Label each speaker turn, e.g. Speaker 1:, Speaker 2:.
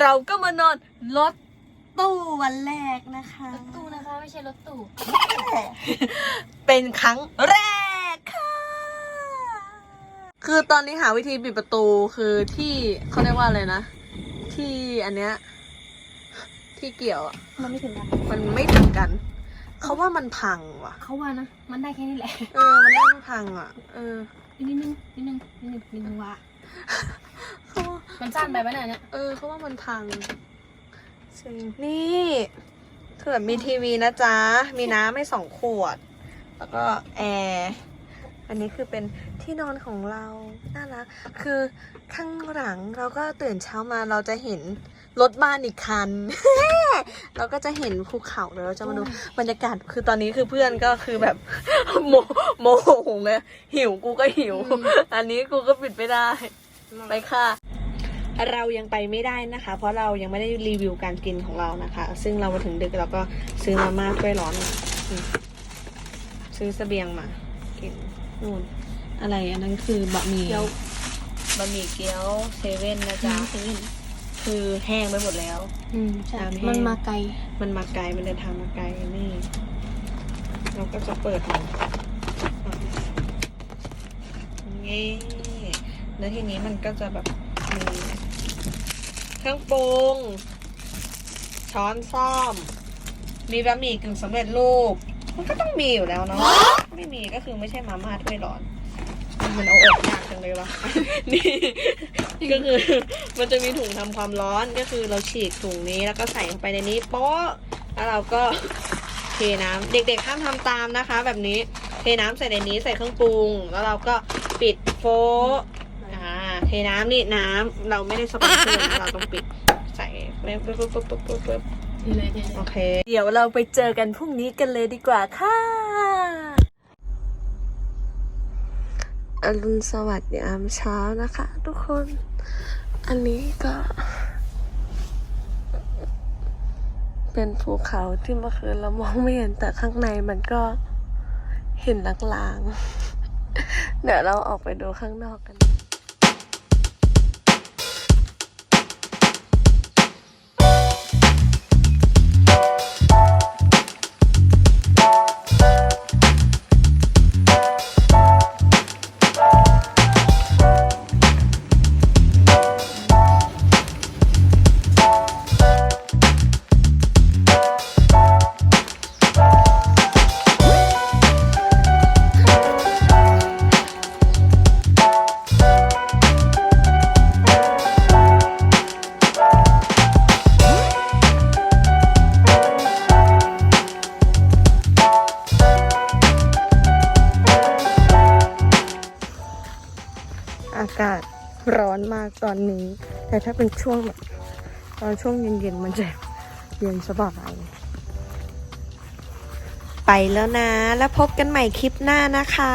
Speaker 1: เราก็มานอนรถตู้วันแรกนะคะ
Speaker 2: รถตู้นะคะไม่ใช่รถตู้
Speaker 1: เป็นครั้งแรกค่ะ คือตอนนี้หาวิธีปิดประตูคือที่เขาเรียกว่าอะไรนะ ที่อันเนี้ยที่เกี่ยวอะ
Speaker 2: มันไม่ถึงกัน
Speaker 1: มันไม่ถึงกัน เขาว่ามันพังว่ะ
Speaker 2: เขาว่านะ มันได้แค่นี้แหละ
Speaker 1: เออ มันได้พังอะ เออ
Speaker 2: นิดนึงนิดนึงนิดนึงนิดนึงว่า
Speaker 1: เขาว่า
Speaker 2: มันสั้นไปปะเนี่ยเนี่ย
Speaker 1: เออเขาว่ามันพังจริงนี่เถื่อนมีทีวีนะจ๊ะ มีน้ำให้สองขวด แล้วก็แอร์อันนี้คือเป็นที่นอนของเราน่ารักคือข้างหลังเราก็ตื่นเช้ามาเราจะเห็นรถบ้านอีกคัน เราก็จะเห็นภูเขาเดี๋ยวเราจะมาดูบรรยากาศคือตอนนี้คือเพื่อนก็คือแบบโมโมโหเลยหิวกูก็หิว อันนี้กูก็ปิดไม่ได้ไปค่ะ เรายังไปไม่ได้นะคะ เพราะเรายังไม่ได้รีวิวการกินของเรานะคะ ซึ่งเรามาถึงดึกเราก็ซื้อมาม่าถ้วยร้อนมาอืมซื้อเสบียงมากินนู่นอะไรอันนั้นคือบะหมี่
Speaker 2: เดี๋ยว
Speaker 1: บะหมี่เกี๊ยวเซเว่นนะจ๊ะ
Speaker 2: เซเว่น
Speaker 1: คือแห้งไปหมดแล้ว
Speaker 2: อืมใช่
Speaker 1: น้ำแห้ง
Speaker 2: มันมาไกล
Speaker 1: มันมาไกลมันเดินทางมาไกลนี่ เราก็จะเปิดมันนี่แล้วทีนี้มันก็จะแบบมี เครื่องปรุง ช้อนซ่อม มีบะหมี่กึ่งสำเร็จรูป มันก็ต้องมีอยู่แล้วเนาะ ไม่มีก็คือไม่ใช่มาม่าถ้วยร้อน มันเอาออกยากจังเลยวะ นี่ก็คือมันจะมีถุงทำความร้อนก็คือเราฉีกถุงนี้แล้วก็ใส่ลงไปในนี้โป๊ะแล้วเราก็เทน้ำเด็กๆห้ามทำตามนะคะ แบบนี้เทน้ำใส่ในนี้ใส่เครื่องปรุง แล้วเราก็ปิดโฟะอ่าเท น้ำนี่น้ำเราไม่ได้สปอนเซอร์นะเราต้องปิดใส่ปึ๊บปึ๊บปึ๊บปึ๊บปึ๊บปึ๊บ
Speaker 2: นี่เลยนี่เลย
Speaker 1: โอเค เดี๋ยวเราไปเจอกันพรุ่งนี้กันเลยดีกว่าค่ะอรุณสวัสดิ์ยามเช้านะคะ ทุกคน อันนี้ก็ เป็นภูเขาที่เมื่อคืนเรามองไม่เห็นแต่ข้างในมันก็เห็นลางๆ เดี๋ยวเราออกไปดูข้างนอกกัน อากาศร้อนมากตอนนี้ แต่ถ้าเป็นช่วงแบบตอนช่วงเย็นๆมันจะเย็นสบายไปแล้วนะ แล้วพบกันใหม่คลิปหน้านะคะ